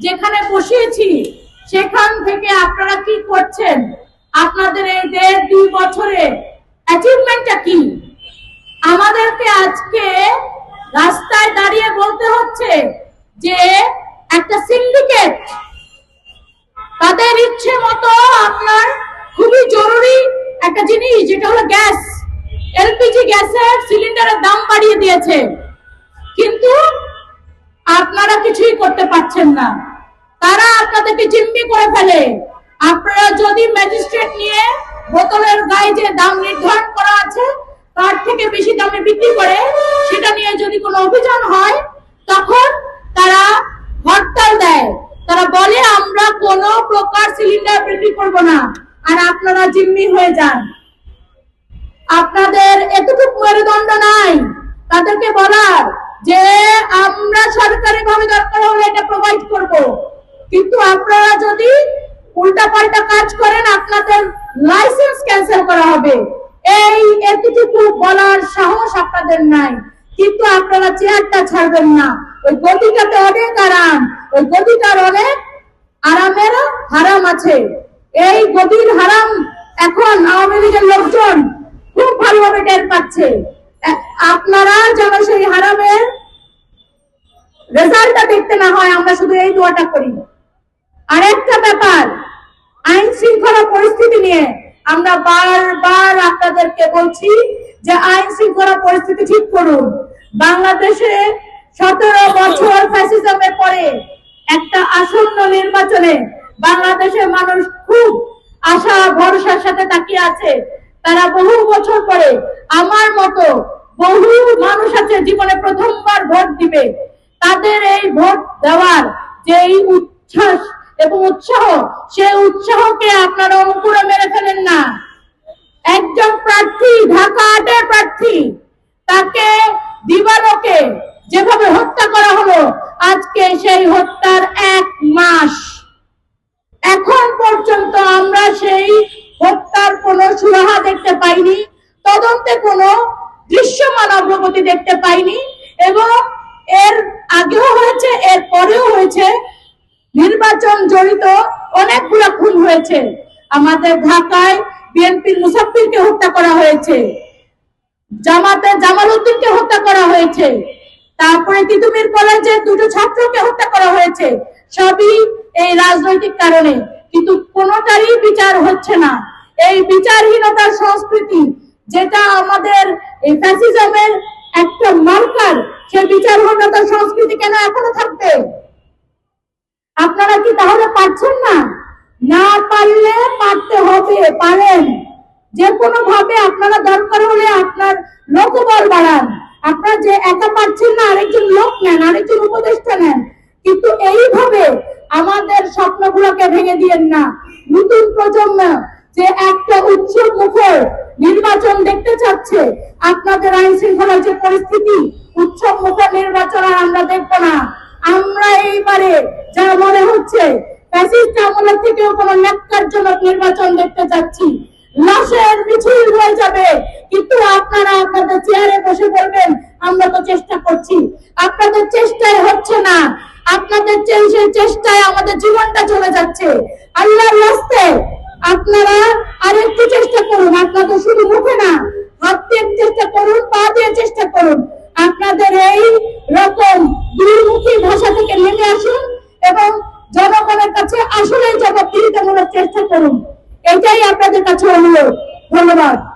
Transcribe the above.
যেখানে বসিয়েছি, সেখান থেকে আপনারা কি করছেন? আপনাদের এই দেড় দুই বছরে অ্যাচিভমেন্টটা কি? আমাদেরকে আজকে রাস্তায় দাঁড়িয়ে বলতে হচ্ছে যে একটা সিন্ডিকেট তাদের ইচ্ছে মতো আপনার খুবই জরুরি একটা জিনিস, যেটা হলো গ্যাস। এলপিজি গ্যাসের সিলিন্ডারের দাম বাড়িয়ে দিয়েছে। কিন্তু আপনারা কিছুই করতে পারছেন না। তারা আপনাদেরকে জিম্মি করে ফেলে। আপনারা যদি ম্যাজিস্ট্রেট নিয়ে বোতলের গায়ে যে দাম নির্ধারণ করা আছে, তার থেকে বেশি দামে বিক্রি করে সেটা নিয়ে যদি কোনো অভিযান হয়, তখন তারা হরতাল দেয়। তারা বলে, আমরা কোনো প্রকার সিলিন্ডার বিক্রি করব না। আর আপনারা জিম্মি হয়ে যান। আপনাদের এতটুকু মেরুদণ্ড নাই। তাদেরকে বলার যে আমরা সরকারি ভাবে দরকার হলে এটা প্রোভাইড করব। কিন্তু আপনারা যদি উল্টা পাল্টা কাজ করেন, আপনাদের লাইসেন্স ক্যান্সেল করা হবে। এই এতটুকু বলার সাহস আপনাদের নাই। কিন্তু আপনারা চেয়ারটা ছাড়বেন না। ওই গদিটাতে অনেক আরাম। ওই গদিটার অনেক আরামের হারাম আছে। এই গদির হারাম এখন আওয়ামী লীগের লোকজন খুব ভালোভাবে টের পাচ্ছে। আপনারা যেন সেই হারামের রেজাল্টটা দেখতে না হয়, আমরা শুধু এই দোয়াটা করি। আরেকটা ব্যাপার, আইন শৃঙ্খলা পরিস্থিতি নিয়ে আমরা বারবার আপনাদেরকে বলছি যে আইন শৃঙ্খলা পরিস্থিতি ঠিক করুন। বাংলাদেশে সতেরো বছর ফ্যাসিজমের পরে একটা আসন্ন নির্বাচনে বাংলাদেশের মানুষ খুব আশা, ভরসার সাথে তাকিয়ে আছে। তারা বহু বছর পরে আমার মতো বহু মানুষ আছে জীবনে প্রথমবার ভোট দিবে। তাদের এই ভোট দেওয়ার যে এই উচ্ছ্বাস এবং উৎসাহ, সেই উৎসাহকে আপনারা অঙ্কুরে মেরে ফেলেন না একজন প্রার্থী ঢাকা আটের প্রার্থী তাকে দিবালোকে যেভাবে হত্যা করা হলো আজকে সেই হত্যার এক মাস এখন পর্যন্ত আমরা সেই হত্যার কোনো সুরাহা দেখতে পাইনি তদন্তে কোনো দৃশ্যমান অগ্রগতি দেখতে পাইনি এবং এর আগেও হয়েছে এর হয়েছে, নির্বাচন জড়িত অনেকগুলো খুন হয়েছে। আমাদের ঢাকায় বিএনপির মুসাফিরকে হত্যা করা হয়েছে, জামাতে জামাল উদ্দিনকে হত্যা করা হয়েছে, তারপরে তিতুমির কলেজে দুটো ছাত্রকে হত্যা করা হয়েছে। সবই এই রাজনৈতিক কারণে, কিন্তু কোনোটারই বিচার হচ্ছে না। এই বিচারহীনতার সংস্কৃতি, যেটা আমাদের এই ফ্যাসিজমের একটা মার্কার সেই বিচারহীনতার সংস্কৃতি কেন এখনও থাকবে? কি তাহলে পারছেন না? না পারলে পারতে হবে, পারেন। যে কোনো ভাবে আপনারা দরকার হলে আপনার লোকবল বাড়ান। আপনারা যে একা পারছেন না, আরেকজন লোক নেন, আরেকজন উপদেষ্টা নেন। কিন্তু এইভাবে আমাদের স্বপ্নগুলোকে ভেঙে দিয়েন না। নতুন প্রজন্ম যে একটা উৎসব মুখর নির্বাচন দেখতে চাচ্ছে, আপনাদের আইন শৃঙ্খলার যে পরিস্থিতি, উৎসব মুখর নির্বাচন আর আমরা দেখব না। আমরা এইবারে হচ্ছে ফ্যাসিস্ট নির্বাচন দেখতে লাশের মিছিল হয়ে যাবে। কিন্তু আপনারা আপনাদের চেয়ারে বসে বলবেন, আমরা তো চেষ্টা করছি। আপনাদের চেষ্টায় হচ্ছে না। আপনাদের চেষ্টায় আমাদের জীবনটা চলে যাচ্ছে। আল্লাহর রাস্তে আপনারা আরেকটু চেষ্টা করুন। আপনাদের শুধু মুখে না, হাত দিয়ে চেষ্টা করুন, পা দিয়ে চেষ্টা করুন। আপনাদের এই কাছে আসলে জবাবদিহিতামূলক চেষ্টা করুন। এটাই আপনাদের কাছে অনুরোধ। ধন্যবাদ।